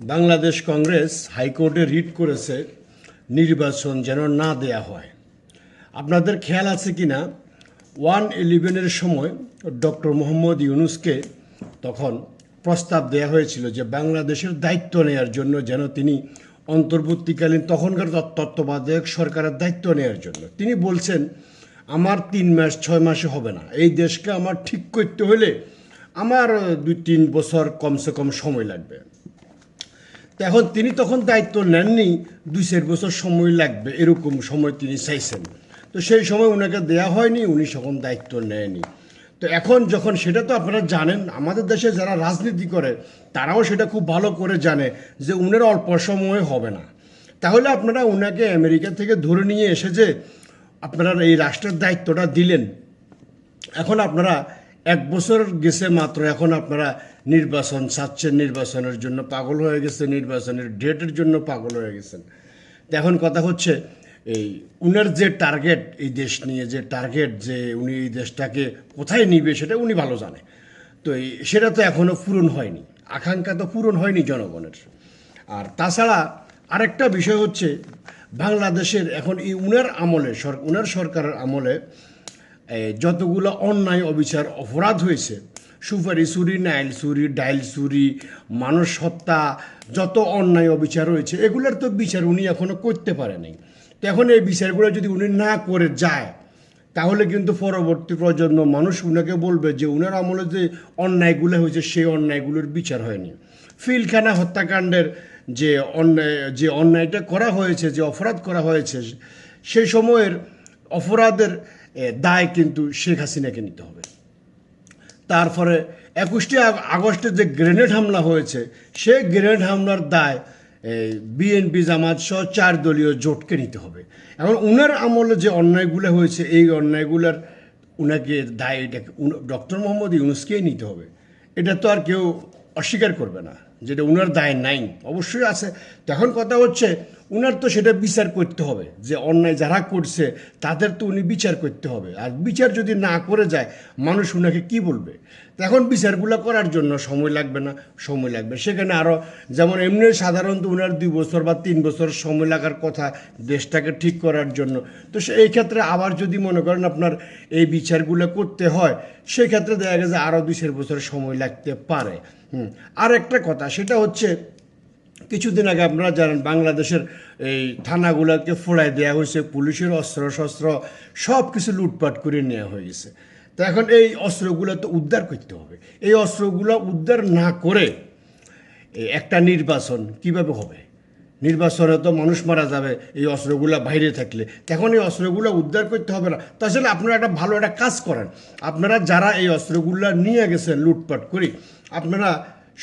বাংলাদেশ কংগ্রেস হাইকোর্টে রিট করেছে, নির্বাচন যেন না দেয়া হয়। আপনাদের খেয়াল আছে কি না ওয়ান ইলেভেনের সময় ডক্টর মোহাম্মদ ইউনুসকে তখন প্রস্তাব দেওয়া হয়েছিল যে বাংলাদেশের দায়িত্ব নেওয়ার জন্য যেন তিনি অন্তর্বর্তীকালীন তখনকার তত্ত্বাবধায়ক সরকারের দায়িত্ব নেওয়ার জন্য। তিনি বলছেন, আমার তিন মাস, ছয় মাসে হবে না। এই দেশকে আমার ঠিক করতে হলে আমার দুই তিন বছর কমসে কম সময় লাগবে। এখন তিনি তখন দায়িত্ব নেননি, দুই চার বছর সময় লাগবে, এরকম সময় তিনি চাইছেন। তো সেই সময় ওনাকে দেয়া হয়নি, উনি তখন দায়িত্ব নেয়নি। তো এখন যখন সেটা তো আপনারা জানেন, আমাদের দেশে যারা রাজনীতি করে, তারাও সেটা খুব ভালো করে জানে যে উনার অল্প সময় হবে না। তাহলে আপনারা ওনাকে আমেরিকা থেকে ধরে নিয়ে এসে যে আপনারা এই রাষ্ট্রের দায়িত্বটা দিলেন, এখন আপনারা এক বছর গেছে মাত্র, এখন আপনারা নির্বাচন চাচ্ছেন নির্বাচনের জন্য পাগল হয়ে গেছে নির্বাচনের ডেটের জন্য পাগল হয়ে গেছেন। এখন কথা হচ্ছে, এই উনার যে টার্গেট এই দেশ নিয়ে, যে টার্গেট যে উনি এই দেশটাকে কোথায় নিবে সেটা উনি ভালো জানে। তো এই সেটা তো এখনও পূরণ হয়নি, আকাঙ্ক্ষা তো পূরণ হয়নি জনগণের। আর তাছাড়া আরেকটা বিষয় হচ্ছে, বাংলাদেশের এখন এই উনার আমলে সর- উনার সরকারের আমলে যতগুলো অন্যায় অবিচার অপরাধ হয়েছে, সুপারি চুরি, নাইল চুরি, ডাইল চুরি, মানুষ হত্যা, যত অন্যায় অবিচার রয়েছে এগুলোর তো বিচার উনি এখনও করতে পারেনি। তো এখন এই বিচারগুলো যদি উনি না করে যায়, তাহলে কিন্তু পরবর্তী প্রজন্ম মানুষ উনাকে বলবে যে উনার আমলে যে অন্যায়গুলো হয়েছে, সেই অন্যায়গুলোর বিচার হয়নি। ফিলখানা হত্যাকাণ্ডের যে অন্যায়, যে অন্যায়টা করা হয়েছে, যে অপরাধ করা হয়েছে সেই সময়ের অপরাধের দায় কিন্তু শেখ হাসিনাকে নিতে হবে। তারপরে একুশটি আগস্টে যে গ্রেনেড হামলা হয়েছে সেই গ্রেনেড হামলার দায় বিএনপি জামাত সহ চার দলীয় জোটকে নিতে হবে। এখন উনার আমলে যে অন্যায়গুলো হয়েছে, এই অন্যায়গুলোর উনাকে দায় এটাকে ডক্টর মোহাম্মদ ইউনুসকেই নিতে হবে। এটা তো আর কেউ অস্বীকার করবে না, যেটা উনার দায় নাই, অবশ্যই আছে। তখন কথা হচ্ছে উনার তো সেটা বিচার করতে হবে, যে অন্যায় যারা করছে, তাদের তো উনি বিচার করতে হবে। আর বিচার যদি না করে যায়, মানুষ উনাকে কি বলবে? এখন বিচারগুলো করার জন্য সময় লাগবে না, সময় লাগবে। সেখানে আরও যেমন এমনি সাধারণত উনার দুই বছর বা তিন বছর সময় লাগার কথা দেশটাকে ঠিক করার জন্য। তো সে এই ক্ষেত্রে আবার যদি মনে করেন আপনার এই বিচারগুলো করতে হয়, সেক্ষেত্রে দেখা গেছে আরও দুই চার বছর সময় লাগতে পারে। হুম আর একটা কথা, সেটা হচ্ছে কিছুদিন আগে আপনারা জানেন, বাংলাদেশের এই থানাগুলোকে ফোড়ায় দেওয়া হয়েছে, পুলিশের অস্ত্র শস্ত্র সব কিছু লুটপাট করে নেওয়া হয়ে গেছে তো এখন এই অস্ত্রগুলো তো উদ্ধার করতে হবে। এই অস্ত্রগুলো উদ্ধার না করে একটা নির্বাচন কীভাবে হবে? নির্বাচনে তো মানুষ মারা যাবে এই অস্ত্রগুলো বাইরে থাকলে। তখন এই অস্ত্রগুলো উদ্ধার করতে হবে না। তাছাড়া আপনারা একটা ভালো একটা কাজ করেন। আপনারা যারা এই অস্ত্রগুলো নিয়ে গেছেন, লুটপাট করি, আপনারা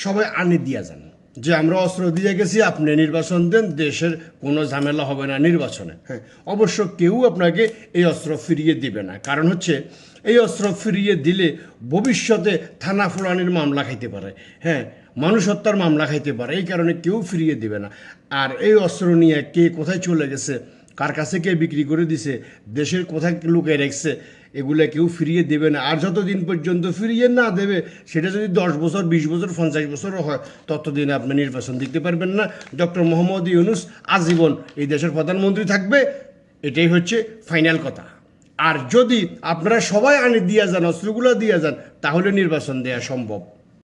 সবাই আনি দিয়া যান। যে আমরা অস্ত্র দিয়ে গেছি আপনি নির্বাচন দেন দেশের কোনো ঝামেলা হবে না নির্বাচনে। হ্যাঁ। অবশ্য কেউ আপনাকে এই অস্ত্র ফিরিয়ে দিবে না। কারণ হচ্ছে এই অস্ত্র ফিরিয়ে দিলে ভবিষ্যতে থানা ফুলানির মামলা খাইতে পারে। হ্যাঁ মানুষ হত্যার মামলা খাইতে পারে। এই কারণে কেউ ফিরিয়ে দিবে না। আর এই অস্ত্র নিয়ে কে কোথায় চলে গেছে কার কাছে কে বিক্রি করে দিছে? দেশের কোথায় লুকিয়ে রেখেছে? এগুলো কেউ ফিরিয়ে দেবে না। আর যতদিন পর্যন্ত ফিরিয়ে না দেবে, সেটা যদি দশ বছর, বিশ বছর, পঞ্চাশ বছরও হয়, ততদিন আপনি নির্বাচন দিতে পারবেন না। ডক্টর মোহাম্মদ ইউনুস আজীবন এই দেশের প্রধানমন্ত্রী থাকবে। এটাই হচ্ছে ফাইনাল কথা। আর যদি আপনারা সবাই আনি দিয়ে যান, অস্ত্রগুলো দিয়ে যান, তাহলে নির্বাচন দেওয়া সম্ভব।